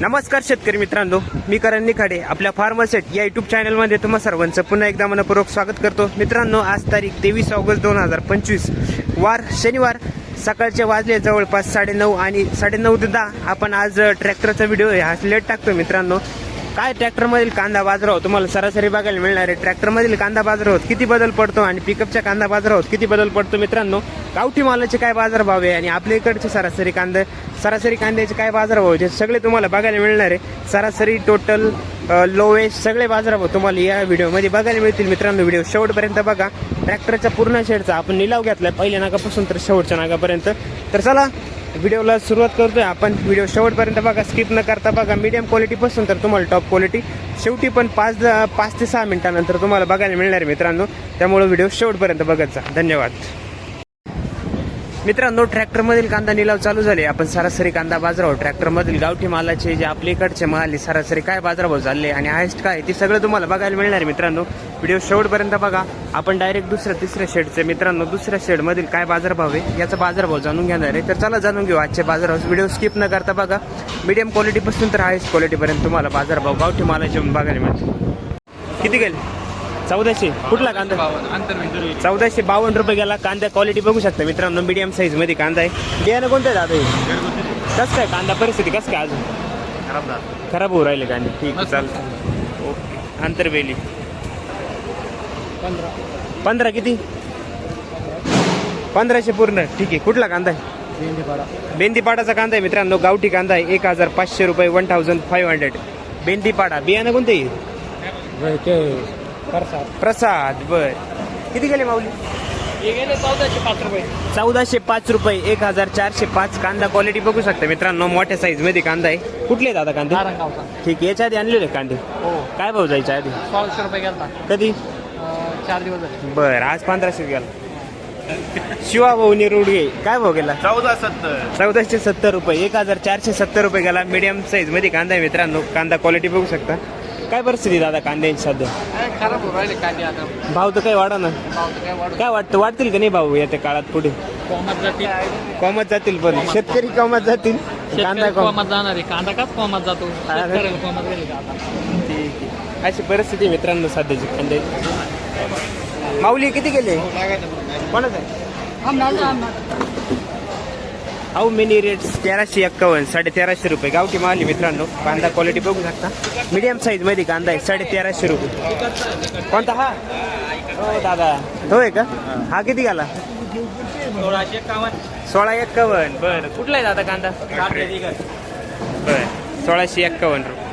नमस्कार शेतकरी मित्रांनो मी करण निखाडे आपल्या फार्मसेट या युट्यूब चॅनलमध्ये तुम्हा सर्वांचं पुन्हा एकदा मनपूर्वक स्वागत करतो. मित्रांनो आज तारीख तेवीस ऑगस्ट दोन हजार पंचवीस. वार शनिवार सकाळचे वाजले जवळपास साडेनऊ आणि साडेनऊ ते दहा. आपण आज ट्रॅक्टरचा व्हिडिओ आहे हा लेट टाकतो मित्रांनो. काय ट्रॅक्टरमधील कांदा बाजारावर तुम्हाला सरासरी बघायला मिळणार? आहे ट्रॅक्टरमधील कांदा बाजारावर किती बदल पडतो आणि पिकअपच्या कांदा बाजारावर किती बदल पडतो मित्रांनो? गावठी मालाचे काय बाजार भाव आहे आणि आपल्या इकडचे सरासरी कांदा सरासरी कांद्याचे काय बाजार भाव ते सगळे तुम्हाला बघायला मिळणार. आहे सरासरी टोटल लोवेस्ट सगळे बाजारभाव तुम्हाला या व्हिडिओमध्ये बघायला मिळतील. मित्रांनो व्हिडिओ शेवटपर्यंत बघा. ट्रॅक्टरचा पूर्ण शेडचा आपण निलाव घेतलाय. पहिल्या नागापासून तर शेवटच्या नागापर्यंत. तर चला व्हिडिओला सुरुवात करतोय आपण. व्हिडिओ शेवटपर्यंत बघा स्किप न करता बघा. मीडियम क्वालिटीपासून तर तुम्हाला टॉप क्वालिटी शेवटी पण पाच पाच ते सहा मिनिटानंतर तुम्हाला बघायला मिळणार मित्रांनो. त्यामुळे व्हिडिओ शेवटपर्यंत बघत जा. धन्यवाद. मित्रांनो ट्रॅक्टरमधील कांदा निलाव चालू झाले. आपण सरासरी कांदा बाजारावर ट्रॅक्टरमधील गावठी मालाचे जे आपले इकडचे माल सरासरी काय बाजारभाव चालले आणि हायस्ट काय ते सगळं तुम्हाला बघायला मिळणार आहे मित्रांनो. व्हिडिओ शेवटपर्यंत बघा. आपण डायरेक्ट दुसऱ्या तिसऱ्या शेडचे मित्रांनो दुसऱ्या शेडमधील काय बाजारभाव आहे याचा बाजारभाव जाणून घेणार आहे. तर चला जाणून घेऊ आजचे बाजारभाव व्हिडिओ स्किप न करता बघा. मीडियम क्वालिटीपासून तर हायस्ट क्वालिटीपर्यंत तुम्हाला बाजारभाव गावठी मालाचे बघायला मिळतो किती गेले? चौदाशे. कुठला कांदा? चौदाशे बावन्न रुपये गेला. कांदा क्वालिटी बघू शकता मित्रांनो. मीडियम साईजमध्ये कांदा आहे. बियाणं कोणतं आहे दादा? हे? कसं काय कांदा परिस्थिती? कसं काय अजून? खराब होऊ राहिले कांदे. ठीक आहे चालतं ओके. आंतरवेली. पंधरा किती? पंधराशे पूर्ण. ठीक आहे. कुठला कांदा आहे? बेंदीपाडाचा कांदा आहे मित्रांनो. गावठी कांदा आहे. एक हजार पाचशे रुपये one thousand five hundred Bendipada बियाणं कोणतं आहे? प्रसाद. बर. किती गेले माऊली? चौदाशे पाच रुपये. चौदाशे पाच रुपये एक हजार चारशे पाच. कांदा क्वालिटी बघू शकता मित्रांनो मोठ्या साईजमध्ये कांदा आहे. कुठले दादा कांदे? ठीक आहे याच्या आधी आणलेले कांदे. हो. काय भाव जायच्या आधी? सोळाशे रुपये गेला कधी? चार दिवस झाले. बर आज पंधराशे गेला. शिवा भाऊ निरुडगे काय भाव गेला? चौदा सत्तर. चौदाशे सत्तर रुपये एक हजार चारशे सत्तर रुपये गेला. मीडियम साईजमध्ये कांदा आहे मित्रांनो. कांदा क्वालिटी बघू शकता. काय परिस्थिती दादा कांद्यांची सध्या? खराब होऊ राहिले कांदे आता. भाव तर काही वाढा ना. भाव तर काय वाटतं? वाढतील का नाही भाऊ येत्या काळात पुढे? कोमात जाते कॉमत जातील पण. शेतकरी कॉमत जातील. कांदा शेतकरी कोमात जाणार आहे. कांदा काच कोमात जातो. शेतकऱ्याला कोमात गेले का आता? ठीक आहे. अशी परिस्थिती आहे मित्रांनो सध्याची कांद्याची. माऊली किती गेले कोणाच? आहे अहो मिनी रेट तेराशे एक्कावन्न साडे तेराशे रुपये. गावठी माल मित्रांनो. कांदा क्वालिटी बघू शकता मीडियम साईजमध्ये कांदा आहे साडे तेराशे रुपये. कोणता हा? हो दादा. तो आहे का? हा किती गेला? सोळाशे एकावन्न सोळा एक्कावन्न. बरं. कुठला आहे दादा कांदा? बर. सोळाशे एक्कावन्न रुपये.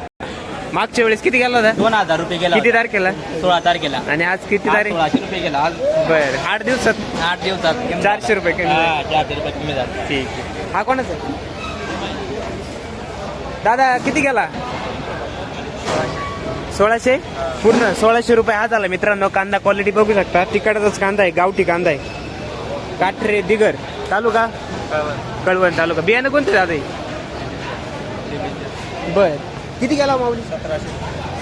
मागच्या वेळेस किती गेला होता? दोन हजार रुपये गेला किती तारखेला? सोळा तारखेला. आणि आज किती तारीख? सोळाशे रुपये गेला. आज बर. आठ दिवसात? आठ दिवसात. चारशे रुपये कमी झाले. हा, चारशे रुपये कमी झाले. ठीक आहे. हा कोणाचा आहे? दादा किती गेला? सोळाशे? पूर्ण सोळाशे रुपये हा झाला मित्रांनो. कांदा क्वालिटी बघू शकता. तिकडचाच कांदा आहे गावठी कांदा आहे. काठरे दिगर. तालुका? कळवण. तालुका. बियाणं कोणते दादा? बर. किती गेला माऊली?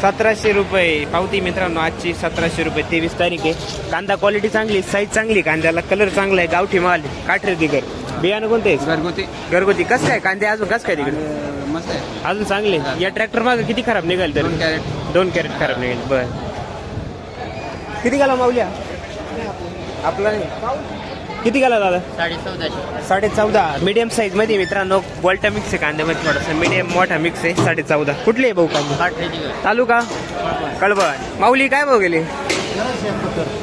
सतराशे. रुपये. पावती मित्रांनो आजची सतराशे रुपये. तेवीस तारीख आहे. कांदा क्वालिटी चांगली साईज चांगली कांद्याला कलर चांगला आहे. गावठी माल आहे. काठरे दिगर बियाणं कोणते आहे? घरगुती. घरगुती. कसं काय कांदे अजून कसं काय तिकडे? मस्त आहे. अजून चांगले? या ट्रॅक्टर मागे किती खराब निघाल तर? दोन कॅरेट. दोन कॅरेट खराब निघाल. बर. किती गेला माऊल्या आपला नाही. किती गेला दादा? साडे चौदाशे. साडे चौदा. मीडियम साईजमध्ये मित्रांनो गोल्टा मिक्स आहे कांद्यामध्ये थोडासा. मीडियम मोठा मिक्स आहे साडे चौदा. कुठले आहे भाऊ कांदे? तालुका? कळबण माऊली काय भाऊ गेले?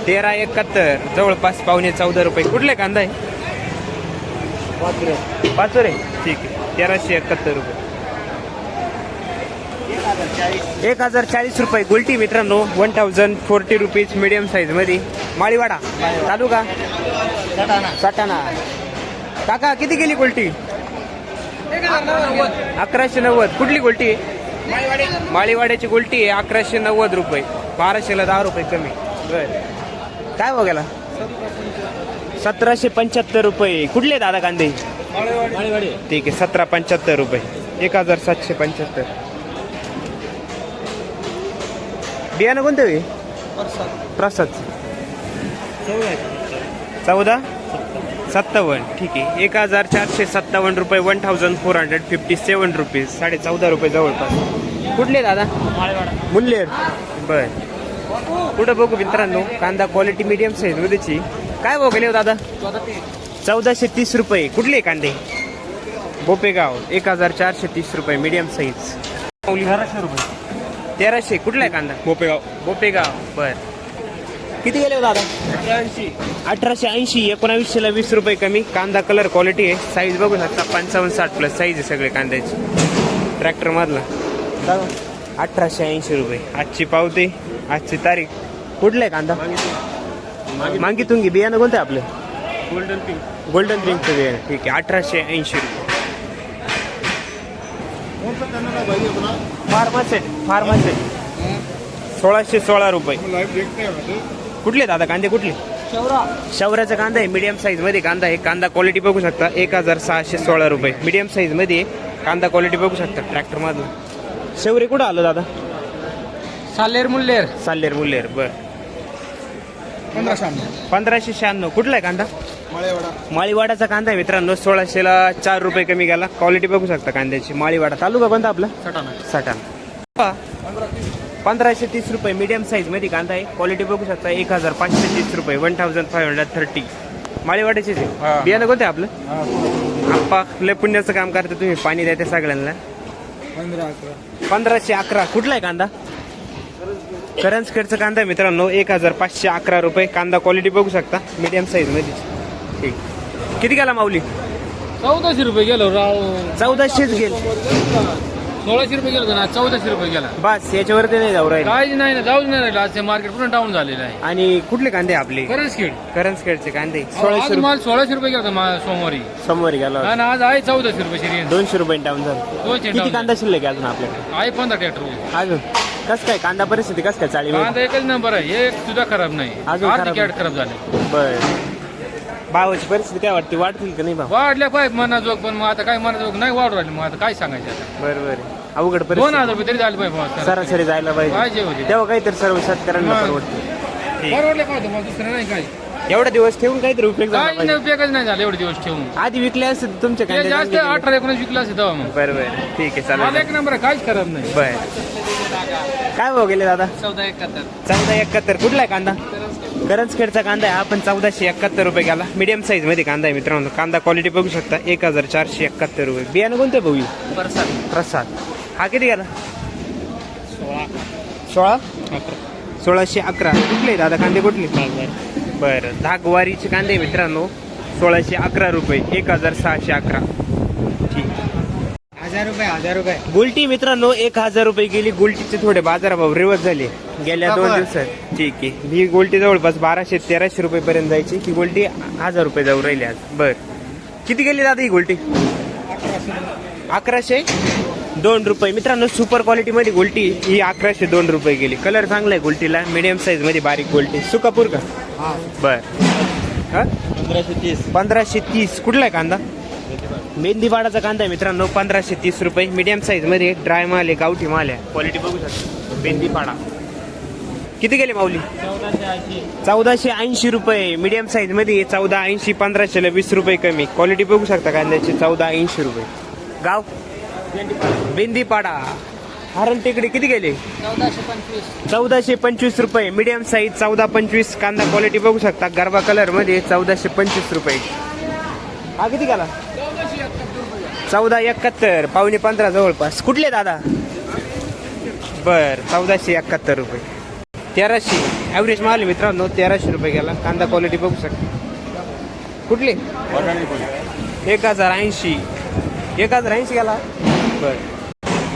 तेरा एकाहत्तर. जवळपास पावणे चौदा रुपये. कुठले कांदा आहे? पाचोरे. ठीक आहे. तेराशे एकाहत्तर रुपये. एक हजार चाळीस. रुपये. गुलटी मित्रांनो one thousand forty rupees medium साईजमध्ये. माळीवाडा. तालुका? सटाणा. काका किती गेली गोल्टी अकराशे नव्वद. कुठली गोल्टी आहे माळीवाड्याची गोल्टी आहे अकराशे नव्वद रुपये. बाराशेला दहा रुपये कमी. बर. काय बघायला सतराशे पंच्याहत्तर रुपये. कुठले दादा कांदे? ठीक आहे सतरा पंच्याहत्तर रुपये. एक हजार सातशे पंच्याहत्तर. बियाणं कोणतं प्रसाद. प्रसाद. चौदा? सत्तावन्न. ठीक आहे. एक हजार चारशे सत्तावन्न रुपये one thousand four hundred fifty seven rupees साडे चौदा रुपये जवळपास. कुठले दादा? मुल्लेर. बर. कुठं बघू मित्रांनो? कांदा क्वालिटी मीडियम साईज मध्येची काय भाव गेले हो दादा? चौदाशे तीस रुपये. कुठले कांदे? बोपेगाव. एक हजार चारशे तीस रुपये मीडियम साईज अठराशे रुपये तेराशे. कुठला आहे कांदा? बोपेगाव. बोपेगाव. बर. किती गेले हो दादा? अठराशे ऐंशी एकोणावीसशेला वीस रुपये कमी. कांदा कलर क्वालिटी आहे. साईज बघू शकता. पंचावन्न साठ प्लस साईज आहे सगळे कांद्याची. ट्रॅक्टर मधला. अठराशे ऐंशी रुपये. आजची पावते आजची तारीख. कुठलं आहे कांदा? मागी तुंगी बियाणं कोणतं आहे आपलं? गोल्डन पिंक गोल्डन पिंकचं बियाणं. ठीक आहे. अठराशे ऐंशी रुपये. फार्मासेट फार्मासेट सोळाशे सोळा रुपये. कुठले दादा? कांदे कुठले? शवराचा कांदा आहे. मीडियम साईजमध्ये कांदा आहे. कांदा क्वालिटी बघू शकता. एक हजार सहाशे सोळा रुपये. मीडियम साईजमध्ये आहे. कांदा क्वालिटी बघू शकता ट्रॅक्टर मधून. शौरे कुठं आलं दादा? सालेर मुल्लेर. साल्लेर मुल्लेर. बर. पंधराशे शहाण्णव. कुठला आहे कांदा? माळीवाडाचा कांदा आहे मित्रांनो. सोळाशेला चार रुपये कमी गेला क्वालिटी बघू शकता कांद्याची. माळीवाडा तालुका कोणता आपला? सटाणा. सटाण. पंधराशे तीस रुपये मीडियम साईजमध्ये कांदा आहे. क्वालिटी बघू शकता एक हजार पाचशे तीस रुपये one thousand five hundred thirty माळीवाड्याचेच आहे. हा. बियाणं कोणते आपलं? आप्पा लय पुण्याचं काम करता तुम्ही. पाणी द्या त्या सगळ्यांना पंधराशे अकरा. कुठला आहे कांदा? करंजखेडचा कांदा आहे मित्रांनो. एक हजार पाचशे अकरा रुपये. कांदा क्वालिटी बघू शकता. मीडियम साईजमध्ये ठीक. किती गेला माऊली? चौदाशे रुपये गेलो राव. चौदाशेच गेल. सोळाशे रुपये गेलो ना चौदाशे रुपये गेला. बस याच्यावरती नाही जाऊ राहिले. काहीच नाही ना जाऊच नाही राहिलं. मार्केट पूर्ण डाऊन झालेलं आहे. आणि कुठले कांदे आपले? खरंच खेळ करंजखेडचे कांदे. आज सोळाशे रुपये. माल सोळाशे रुपये गेला मा- सोमवारी. समोर गेला होता. आणि आज आहे चौदाशे रुपये शरीर दोनशे रुपये डाऊन झालं. दोनशे किती down कांदा शिल्लक आहे अजून आपल्याकडे? आहे पंधरा ट्रॅक्टर अजून. कस काय कांदा परिस्थिती कस काय चाळी कांदा एकच नंबर आहे. एक सुद्धा खराब नाही. अजून आठ खराब कॅट खराब झाले. बर. भावाची परिस्थिती काय वाटते? वाढतील का नाही भाव वाढल्या पाहिजे मनाजोग पण मग आता काय मनाजोग नाही वाढ राहिले मग आता काय सांगायचं आता? बर बर. अवघड दोन परिस्थिती. हजार रुपये तरी झाले पाहिजे भाव. सरासरी जायला पाहिजे. पाहिजे होते. तेव्हा काहीतरी सर्व शेतकऱ्यांना हा. परवडते. ठीक. परवडले पाहिजे मग दुसरं नाही काय. एवढा दिवस ठेवून काहीतरी उपयोग झाला काय पाहिजे. उपयोगच नाही झाला एवढे दिवस ठेवून. आधी विकले असते तर तुमचे ते जास्त अठरा एकोणीस विकला असेल तेव्हा मग. बर बर. ठीक आहे चालेल. एक नंबर आहे काहीच खराब नाही. बर. काय भाव गेले दादा? चौदा एकाहत्तर. चौदा एकाहत्तर. कुठला आहे कांदा? करंजखेडचा कांदा आहे. आपण चौदाशे एकाहत्तर रुपये गेला मीडियम साईजमध्ये कांदा आहे मित्रांनो. कांदा क्वालिटी बघू शकता. एक हजार चारशे एकाहत्तर रुपये. बियाणं कोणते भाऊ? प्रसाद. हा किती गेला सोळा. सोळा? सोळाशे अकरा. कुठले? दादा कांदे कुठले? बरं. धागवारीचे कांदे मित्रांनो. सोळाशे अकरा रुपये. एक हजार सहाशे अकरा. ठीक. हजार रुपये हजार रुपये. गुलटी मित्रांनो एक हजार रुपये गेली. गुलटीचे थोडे बाजारभाव रिवर्स झाले. गेल्या दोन दिवसात. ठीक आहे. ही गोल्टी जवळपास बाराशे तेराशे रुपये पर्यंत जायची. ही गोल्टी हजार रुपये जाऊ राहिली आज. बर. किती गेली दादा ही गोल्टी? अकराशे? दोन रुपये. मित्रांनो सुपर क्वालिटी मध्ये गोल्टी ही अकराशे दोन रुपये गेली. कलर चांगला आहे गोल्टीला. मिडियम साईजमध्ये बारीक गोल्टी. सुकापूर का? बर. हा? पंधराशे तीस. पंधराशे तीस. कुठला आहे कांदा? मेंदीपाडाचा कांदा आहे मित्रांनो. पंधराशे तीस रुपये. मीडियम साईजमध्ये ड्राय माल आहे गावठी माल आहे. क्वालिटी बघू शकता. मेंदीपाडा किती गेले माऊली? चौदाशे ऐंशी रुपये. मीडियम साईजमध्ये चौदा ऐंशी पंधराशेला वीस रुपये कमी. क्वालिटी बघू शकता कांद्याची चौदा ऐंशी रुपये. गाव? बेंदीपाडा. हरण टेकडे किती गेले? चौदाशे पंचवीस चौदाशे पंचवीस रुपये. मीडियम साईज चौदा पंचवीस. कांदा क्वालिटी बघू शकता. गरबा कलरमध्ये चौदाशे पंचवीस रुपये. हा किती गेला? चौदा एकाहत्तर. पावणे पंधरा जवळपास. कुठले दादा? बर चौदाशे एकाहत्तर रुपये. तेराशे. ॲव्हरेज माल आहे मित्रांनो तेराशे रुपये गेला. कांदा क्वालिटी बघू शकता. कुठले? एक हजार ऐंशी. एक हजार ऐंशी गेला? बर.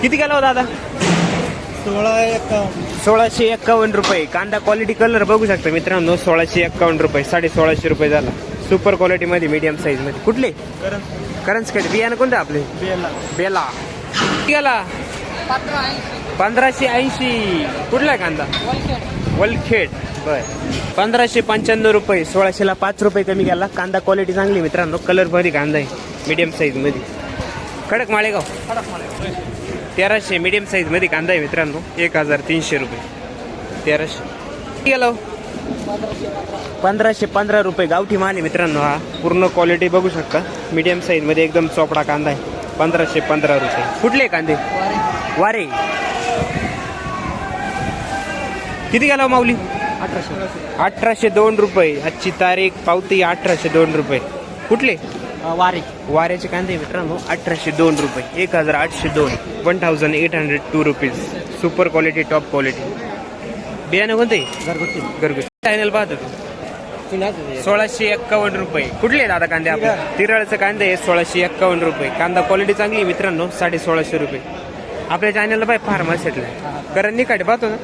किती गेला हो दादा? सोळा एकावन्न. सोळाशे एक्कावन्न रुपये. कांदा क्वालिटी कलर बघू शकता मित्रांनो सोळाशे एक्कावन्न रुपये. साडे सोळाशे रुपये झाला. सुपर क्वालिटी मध्ये मीडियम साईजमध्ये. कुठले? करंजकडे बियाणं कोणतं आपले? बेला. किती गेला? पंधराशे ऐंशी. कुठला आहे कांदा? वलखेड. बर. पंधराशे पंच्याण्णव रुपये सोळाशेला पाच रुपये कमी केला. कांदा क्वालिटी चांगली मित्रांनो. कलर भारी कांदा आहे मीडियम साईजमध्ये. कडक माळेगाव. तेराशे मिडियम साईजमध्ये कांदा आहे मित्रांनो. एक हजार तीनशे रुपये. तेराशे. गेलो? पंधराशे पंधरा रुपये गावठी माल आहे मित्रांनो हा. पूर्ण क्वालिटी बघू शकता. मीडियम साईजमध्ये एकदम चोपडा कांदा आहे. पंधराशे पंधरा रुपये. कुठले कांदे? वारे. किती गेला हो माऊली? अठराशे. अठराशे दोन रुपये. आजची तारीख पावती अठराशे दोन रुपये. कुठले? वारे. वाऱ्याचे कांदे मित्रांनो अठराशे दोन रुपये. एक हजार आठशे दोन. One thousand eight hundred two rupees super quality top quality बियाणं कोणते? घरगुती. घरगुती. चॅनल पाहतो सोळाशे एक्कावन्न रुपये. कुठले दादा कांदे आपले? तिराळचं कांदे सोळाशे एक्कावन्न रुपये. कांदा क्वालिटी चांगली मित्रांनो साडे सोळाशे रुपये. आपल्या चॅनलला पाय फार्मासेटला कारण निकाडे पाहतो ना.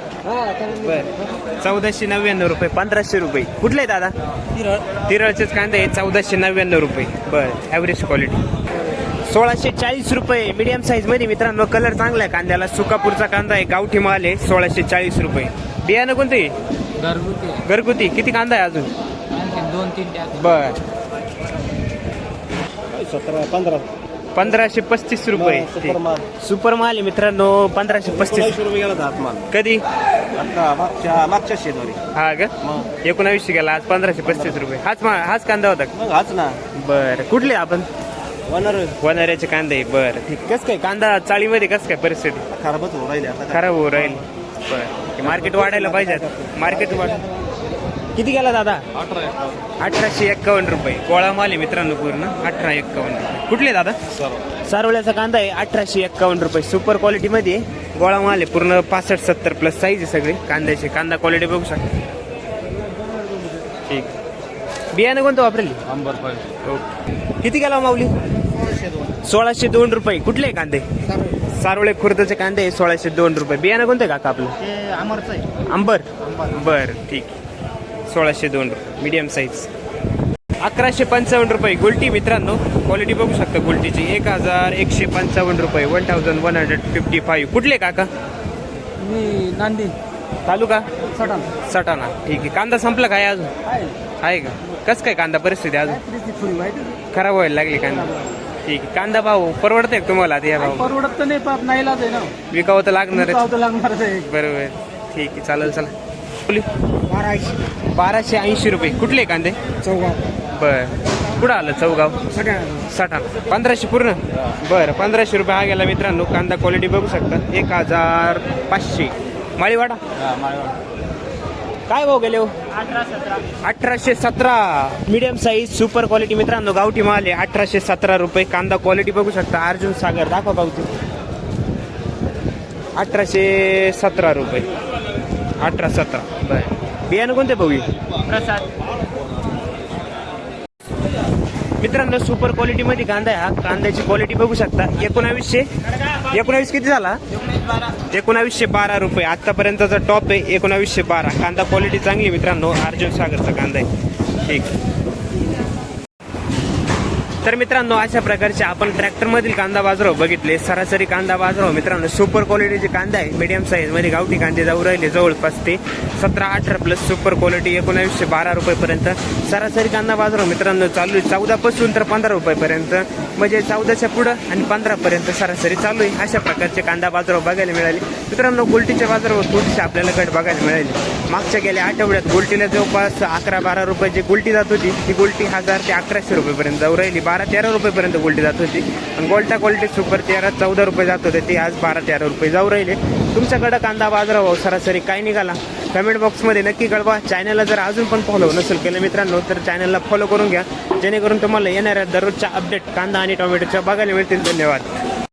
बर. चौदाशे नव्याण्णव रुपये पंधराशे रुपये. कुठले दादा? तिरळचेच कांदे आहे चौदाशे नव्याण्णव रुपये. बर ॲव्हरेज क्वालिटी सोळाशे चाळीस रुपये मीडियम साईजमध्ये मित्रांनो कलर चांगला आहे. कांद्याला सुकापूरचा कांदा आहे गावठी माल आहे सोळाशे चाळीस रुपये. बियाणं कोणतं? घरगुती. घरगुती. किती कांदा आहे अजून? दोन तीन बर. सतरा पंधरा. पंधराशे पस्तीस रुपये. सुपर माल. सुपर माल आहे मित्रांनो पंधराशे पस्तीस. रुपये गेला हात माल. कधी? आता मागच्या मागच्या शेतवारी हा का? मग. एकोणावीसशे गेला आज पंधराशे पस्तीस रुपये. हाच मा हाच कांदा होता का? मग हाच ना. बर. कुठले आपण? वनर. वनाऱ्याचे कांदे आहे. बर. ठीक. कस काय? कांदा चाळीमध्ये कस काय परिस्थिती? खराबच होऊ राहिले आता. खराब होऊ राहील. बर. मार्केट वाढायला पाहिजे मार्केट वाढ किती गेला दादा? अठराशे एक्कावन्न रुपये. गोळा माल आहे मित्रांनो पूर्ण. अठरा एक्कावन्न रुपये. कुठले दादा? सारोळ्याचा कांदा आहे. अठराशे एक्कावन्न रुपये. सुपर क्वालिटी मध्ये आहे. गोळा माल आहे. पूर्ण पासष्ट सत्तर प्लस साईज आहे सगळे कांद्याचे. कांदा क्वालिटी बघू शकता. ठीक. बियाणं कोणतं वापरेल? अंबर ओके. किती गेला माऊली? सोळाशे दोन. रुपये. कुठले कांदे? सारोळे. खुर्दचे कांदे आहे. सोळाशे दोन रुपये. बियाणं कोणतं काका आपलं? अंबर. बर ठीक. सोळाशे दोन रुपये मीडियम साईज अकराशे पंचावन्न रुपये. गुलटी मित्रांनो क्वालिटी बघू शकता गुलटीची. एक हजार एकशे पंचावन्न रुपये. One thousand one hundred fifty five कुठले काका? मी नांदी. तालुका? सटाण. सटाणा. ठीक आहे. कांदा संपला काय अजून? आहे. का? कसं काय कांदा? परिस्थिती अजून. खराब व्हायला लागली कांदा. ठीक आहे. कांदा भाऊ परवडतंय का तुम्हाला या भाऊ परवडत नाही विकावं तर आहे. बरोबर. ठीक आहे. चालेल चला बोली बाराशे. ऐंशी रुपये. कुठले कांदे? चौगाव. बर. कुठं आलं चौगाव? सगळ्या साठा पंधराशे पूर्ण? बरं पंधराशे रुपये हा गेला मित्रांनो. कांदा क्वालिटी बघू शकता. एक हजार पाचशे. माळीवाडा? काय भाऊ गेले हो? अठराशे सतरा. मीडियम साईज सुपर क्वालिटी मित्रांनो गावठी माल आहे. अठराशे सतरा रुपये. कांदा क्वालिटी बघू शकता. अर्जुन सागर दाखवा गावठी. अठराशे सतरा रुपये. अठरा सतरा. बर. बियाणं कोणते भाऊ? प्रसाद. मित्रांनो सुपर क्वालिटी मध्ये कांदा आहे हा. कांद्याची क्वालिटी बघू शकता. एकोणावीसशे एकोणावीस किती झाला? एकोणावीसशे बारा रुपये. आतापर्यंतचा टॉप आहे एकोणावीसशे बारा. कांदा क्वालिटी चांगली आहे मित्रांनो. अर्जुन सागरचा कांदा आहे. ठीक. तर मित्रांनो अशा प्रकारचे आपण ट्रॅक्टरमधील कांदा बाजाराव बघितले. सरासरी कांदा बाजाराव मित्रांनो सुपर क्वालिटीचे कांदा आहे. मीडियम साईजमध्ये गावठी कांदे जाऊ राहिले जवळपास ते सतरा अठरा प्लस सुपर क्वालिटी एकोणावीसशे बारा रुपयेपर्यंत सरासरी कांदा बाजाराव मित्रांनो चालू आहे. चौदापासून तर पंधरा रुपयेपर्यंत म्हणजे चौदाच्या पुढं आणि पंधरापर्यंत सरासरी चालू आहे. अशा प्रकारचे कांदा बाजाराव बघायला मिळाले. मित्रांनो गोल्टीच्या बाजारावर थोडीशी आपल्याला गट बघायला मिळाली. मागच्या गेल्या आठवड्यात गोल्टीला जवळपास अकरा बारा रुपयाची गोल्टी जात होती. ती गोल्टी हजार ते अकराशे रुपयेपर्यंत जाऊ राहिली. बारा तेरा रुपयेपर्यंत गोल्टी जात होती. आणि गोल्टा क्वालिटी सुपर तेरा चौदा रुपये जात होते. ते आज बारा तेरा रुपये जाऊ राहिले. तुमच्याकडं कांदा बाजारावर सरासरी काय निघाला. कमेंट बॉक्समध्ये नक्की कळवा. चॅनलला जर अजून पण फॉलो नसेल केलं मित्रांनो तर चॅनलला फॉलो करून घ्या. जेणेकरून तुम्हाला येणाऱ्या दररोजच्या अपडेट कांदा आणि टोमॅटोच्या बघायला मिळतील. धन्यवाद.